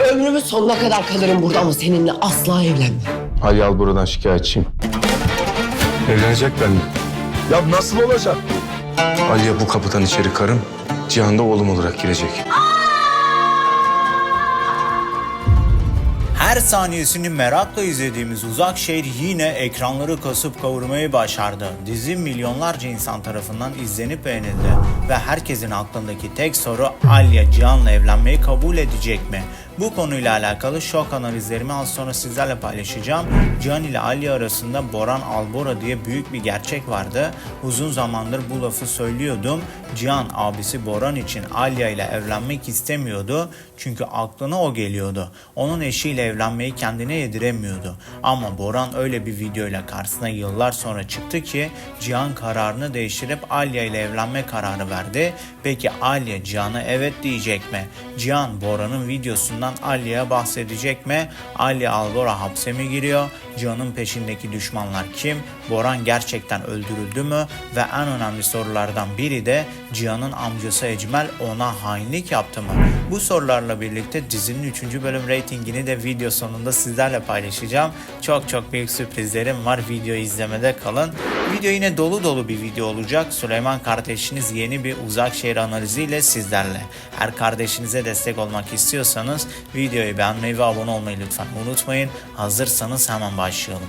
Ömrümün sonuna kadar kalırım burada ama seninle asla evlenmem. Ali al buradan şikayetçiyim. Evlenecek benimle. Ya nasıl olacak? Ali'ye bu kapıdan içeri karım, Cihan da oğlum olarak girecek. Her saniyesini merakla izlediğimiz Uzak Şehir yine ekranları kasıp kavurmayı başardı. Dizi milyonlarca insan tarafından izlenip beğenildi. Ve herkesin aklındaki tek soru Alya Cihan'la evlenmeyi kabul edecek mi? Bu konuyla alakalı şok analizlerimi az sonra sizlerle paylaşacağım. Cihan ile Alya arasında Boran Albora diye büyük bir gerçek vardı. Uzun zamandır bu lafı söylüyordum. Cihan abisi Boran için Alya ile evlenmek istemiyordu. Çünkü aklına o geliyordu. Onun eşiyle evlenmeyi kendine yediremiyordu. Ama Boran öyle bir videoyla karşısına yıllar sonra çıktı ki Cihan kararını değiştirip Alya ile evlenme kararı verdi. Peki Alya Cihan'a evet diyecek mi? Cihan Boran'ın videosundan Alya'ya bahsedecek mi? Alya Albora hapse mi giriyor? Cihan'ın peşindeki düşmanlar kim? Boran gerçekten öldürüldü mü? Ve en önemli sorulardan biri de Cihan'ın amcası Ecmel ona hainlik yaptı mı? Bu sorularla birlikte dizinin 3. bölüm reytingini de video sonunda sizlerle paylaşacağım. Çok çok büyük sürprizlerim var. Videoyu izlemede kalın. Video yine dolu dolu bir video olacak. Süleyman kardeşiniz yeni bir uzak şehir analiziyle sizlerle. Her kardeşinize destek olmak istiyorsanız videoyu beğenmeyi ve abone olmayı lütfen unutmayın. Hazırsanız hemen başlayalım.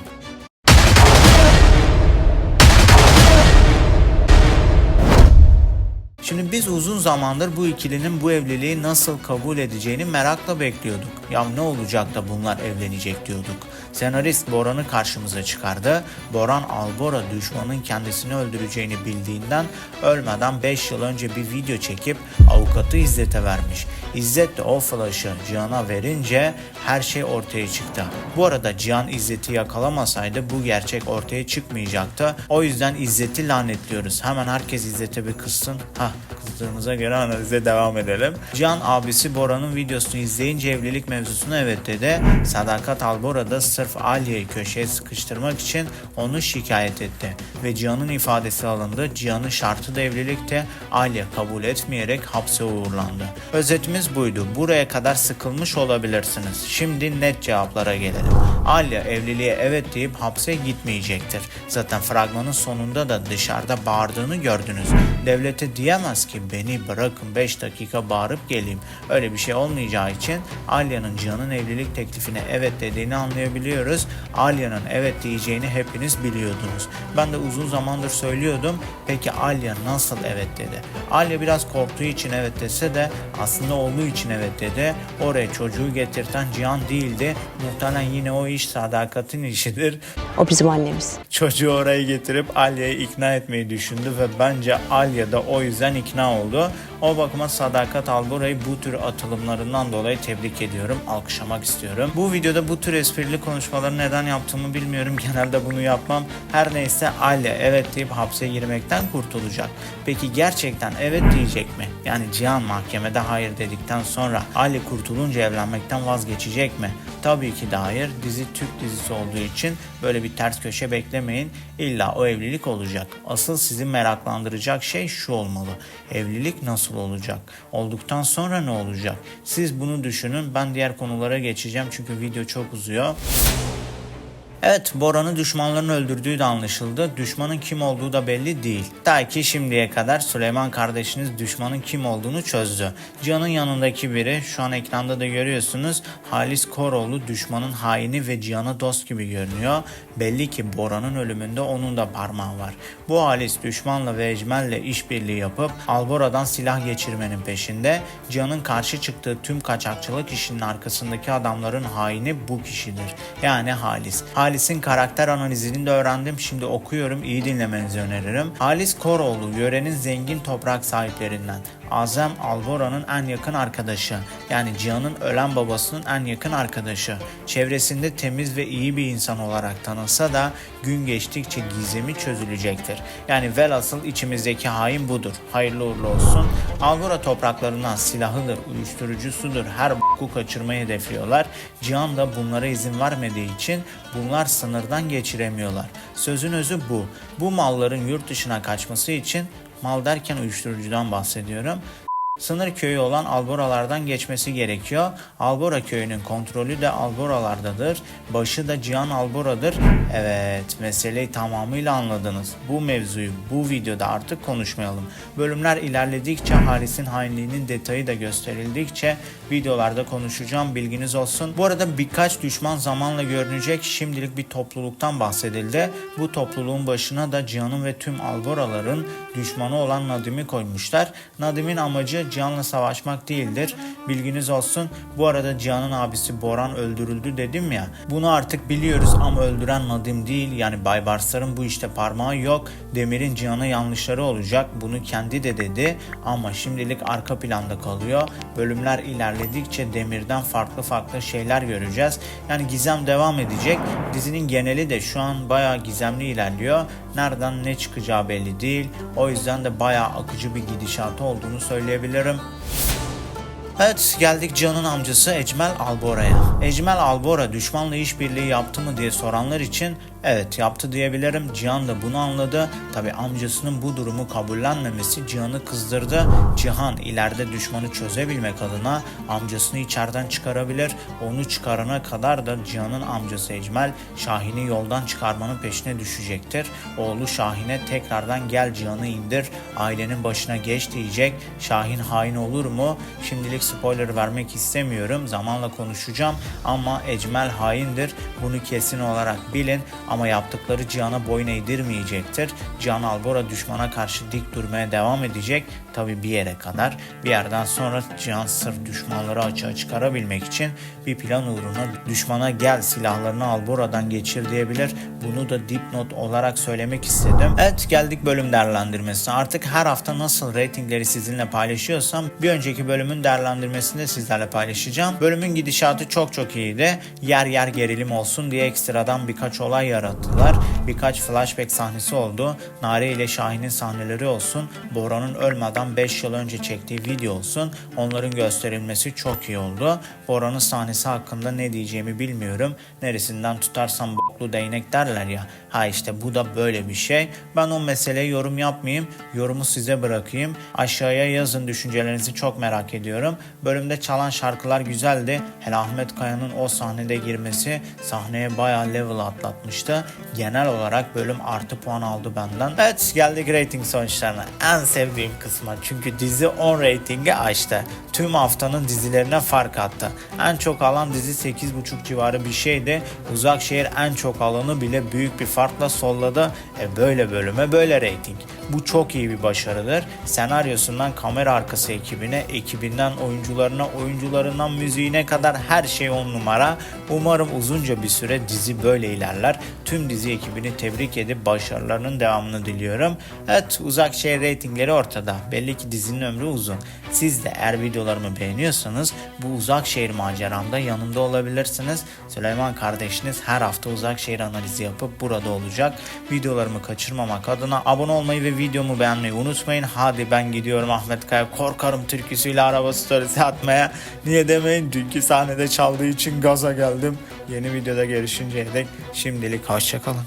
Şimdi biz uzun zamandır bu ikilinin bu evliliği nasıl kabul edeceğini merakla bekliyorduk. Ya ne olacak da bunlar evlenecek diyorduk. Senarist Boran'ı karşımıza çıkardı. Boran Albora düşmanın kendisini öldüreceğini bildiğinden ölmeden 5 yıl önce bir video çekip avukatı İzzet'e vermiş. İzzet de o flash'ı Cihan'a verince her şey ortaya çıktı. Bu arada Cihan İzzet'i yakalamasaydı bu gerçek ortaya çıkmayacaktı. O yüzden İzzet'i lanetliyoruz. Hemen herkes İzzet'e bir kızsın. Hah kızdığımıza göre analize devam edelim. Cihan abisi Bora'nın videosunu izleyince evlilik mevzusunu evet dedi. Sadakat Albora da sırf Alya'yı köşeye sıkıştırmak için onu şikayet etti. Ve Cihan'ın ifadesi alındı. Cihan'ın şartı da evlilikte Alya kabul etmeyerek hapse uğurlandı. Özetimiz buydu. Buraya kadar sıkılmış olabilirsiniz. Şimdi net cevaplara gelelim. Alya evliliğe evet deyip hapse gitmeyecektir. Zaten fragmanın sonunda da dışarıda bağırdığını gördünüz. Devlete diyemez ki beni bırakın 5 dakika bağırıp geleyim. Öyle bir şey olmayacağı için Alya'nın Cihan'ın evlilik teklifine evet dediğini anlayabiliyoruz. Alya'nın evet diyeceğini hepiniz biliyordunuz. Ben de uzun zamandır söylüyordum. Peki Alya nasıl evet dedi? Alya biraz korktuğu için evet dese de aslında olduğu için evet dedi. Oraya çocuğu getirten Cihan değildi. Muhtemelen yine o iş sadakatin işidir. O bizim annemiz. Çocuğu oraya getirip Alya'yı ikna etmeyi düşündü ve bence Alya da o yüzden ikna oldu. O bakıma Sadakat Albora'yı bu tür atılımlarından dolayı tebrik ediyorum, alkışlamak istiyorum. Bu videoda bu tür esprili konuşmaları neden yaptığımı bilmiyorum. Genelde bunu yapmam. Her neyse Alya evet deyip hapse girmekten kurtulacak. Peki gerçekten evet diyecek mi? Yani Cihan mahkemede hayır dedikten sonra Ali kurtulunca evlenmekten vazgeçecek mi? Tabii ki de hayır. Dizi Türk dizisi olduğu için böyle bir ters köşe beklemeyin. İlla o evlilik olacak. Asıl sizi meraklandıracak şey şu olmalı. Evlilik nasıl olacak? Olduktan sonra ne olacak? Siz bunu düşünün. Ben diğer konulara geçeceğim çünkü video çok uzuyor. Evet Boran'ı düşmanların öldürdüğü de anlaşıldı. Düşmanın kim olduğu da belli değil. Ta ki şimdiye kadar Süleyman kardeşiniz düşmanın kim olduğunu çözdü. Cihan'ın yanındaki biri şu an ekranda da görüyorsunuz. Halis Koroğlu düşmanın haini ve Cihan'a dost gibi görünüyor. Belli ki Boran'ın ölümünde onun da parmağı var. Bu Halis düşmanla ve Ecmel'le işbirliği yapıp Albora'dan silah geçirmenin peşinde. Cihan'ın karşı çıktığı tüm kaçakçılık işinin arkasındaki adamların haini bu kişidir. Yani Halis. Halis'in karakter analizini de öğrendim. Şimdi okuyorum. iyi dinlemenizi öneririm. Halis Koroğlu yörenin zengin toprak sahiplerinden. Azem Albora'nın en yakın arkadaşı. Yani Cihan'ın ölen babasının en yakın arkadaşı. Çevresinde temiz ve iyi bir insan olarak tanınsa da gün geçtikçe gizemi çözülecektir. Yani velhasıl içimizdeki hain budur. Hayırlı uğurlu olsun. Albora topraklarından silahıdır, uyuşturucusudur, her boku kaçırmayı hedefliyorlar. Cihan da bunlara izin vermediği için bunlar sınırdan geçiremiyorlar. Sözün özü bu. Bu malların yurt dışına kaçması için mal derken uyuşturucudan bahsediyorum sınır köyü olan Alboralardan geçmesi gerekiyor. Albora köyünün kontrolü de Alboralardadır. Başı da Cihan Albora'dır. Evet meseleyi tamamıyla anladınız. Bu mevzuyu bu videoda artık konuşmayalım. Bölümler ilerledikçe Haris'in hainliğinin detayı da gösterildikçe videolarda konuşacağım bilginiz olsun. Bu arada birkaç düşman zamanla görünecek şimdilik bir topluluktan bahsedildi. Bu topluluğun başına da Cihan'ın ve tüm Alboraların düşmanı olan Nadim'i koymuşlar. Nadim'in amacı Cihan'la savaşmak değildir. Bilginiz olsun. Bu arada Cihan'ın abisi Boran öldürüldü dedim ya. Bunu artık biliyoruz ama öldüren Nadim değil. Yani Baybarsların bu işte parmağı yok. Demir'in Cihan'a yanlışları olacak. Bunu kendi de dedi. Ama şimdilik arka planda kalıyor. Bölümler ilerledikçe Demir'den farklı farklı şeyler göreceğiz. Yani gizem devam edecek. Dizinin geneli de şu an bayağı gizemli ilerliyor. Nereden ne çıkacağı belli değil. O yüzden de bayağı akıcı bir gidişatı olduğunu söyleyebilirim. Evet geldik Can'ın amcası Ecmel Albora'ya. Ecmel Albora düşmanla işbirliği yaptı mı diye soranlar için evet yaptı diyebilirim. Cihan da bunu anladı. Tabi amcasının bu durumu kabullenmemesi Cihan'ı kızdırdı. Cihan ileride düşmanı çözebilmek adına amcasını içeriden çıkarabilir. Onu çıkarana kadar da Cihan'ın amcası Ecmel Şahin'i yoldan çıkarmanın peşine düşecektir. Oğlu Şahin'e tekrardan gel Cihan'ı indir ailenin başına geç diyecek. Şahin hain olur mu? Şimdilik spoiler vermek istemiyorum. Zamanla konuşacağım ama Ecmel haindir. Bunu kesin olarak bilin ama yaptıkları Cihan'a boyun eğdirmeyecektir. Cihan Albora düşmana karşı dik durmaya devam edecek. Tabi bir yere kadar. Bir yerden sonra Cihan sırf düşmanları açığa çıkarabilmek için bir plan uğruna düşmana gel silahlarını Albora'dan geçir diyebilir. Bunu da dipnot olarak söylemek istedim. Evet geldik bölüm değerlendirmesine. Artık her hafta nasıl reytingleri sizinle paylaşıyorsam bir önceki bölümün değerlendirmesini de sizlerle paylaşacağım. Bölümün gidişatı çok çok iyiydi. Yer yer gerilim olsun diye ekstradan birkaç olay yarattılar. Birkaç flashback sahnesi oldu. Nare ile Şahin'in sahneleri olsun. Bora'nın ölmeden 5 yıl önce çektiği video olsun. Onların gösterilmesi çok iyi oldu. Bora'nın sahnesi hakkında ne diyeceğimi bilmiyorum. Neresinden tutarsam boklu değnek derler ya. Ha işte bu da böyle bir şey. Ben o meseleye yorum yapmayayım. Yorumu size bırakayım. Aşağıya yazın düşüncelerinizi çok merak ediyorum. Bölümde çalan şarkılar güzeldi. Hele Ahmet Kaya'nın o sahnede girmesi sahneye bayağı level atlatmıştı. Genel olarak bölüm artı puan aldı benden. Evet geldik rating sonuçlarına. En sevdiğim kısma. Çünkü dizi 10 ratingi açtı. Tüm haftanın dizilerine fark attı. En çok alan dizi 8.5 civarı bir şeydi. Uzak şehir en çok alanı bile büyük bir farkla solladı. E böyle bölüme böyle rating. Bu çok iyi bir başarıdır. Senaryosundan kamera arkası ekibine, ekibinden oyuncularına, oyuncularından müziğine kadar her şey on numara. Umarım uzunca bir süre dizi böyle ilerler. Tüm dizi ekibini tebrik edip başarılarının devamını diliyorum. Evet uzak şehir reytingleri ortada. Belli ki dizinin ömrü uzun. Siz de eğer videolarımı beğeniyorsanız bu uzak şehir maceramda yanımda olabilirsiniz. Süleyman kardeşiniz her hafta uzak şehir analizi yapıp burada olacak. Videolarımı kaçırmamak adına abone olmayı ve videomu beğenmeyi unutmayın. Hadi ben gidiyorum Ahmet Kaya korkarım türküsüyle araba storiesi atmaya. Niye demeyin çünkü sahnede çaldığı için gaza geldim. Yeni videoda görüşünceye dek şimdilik hoşçakalın.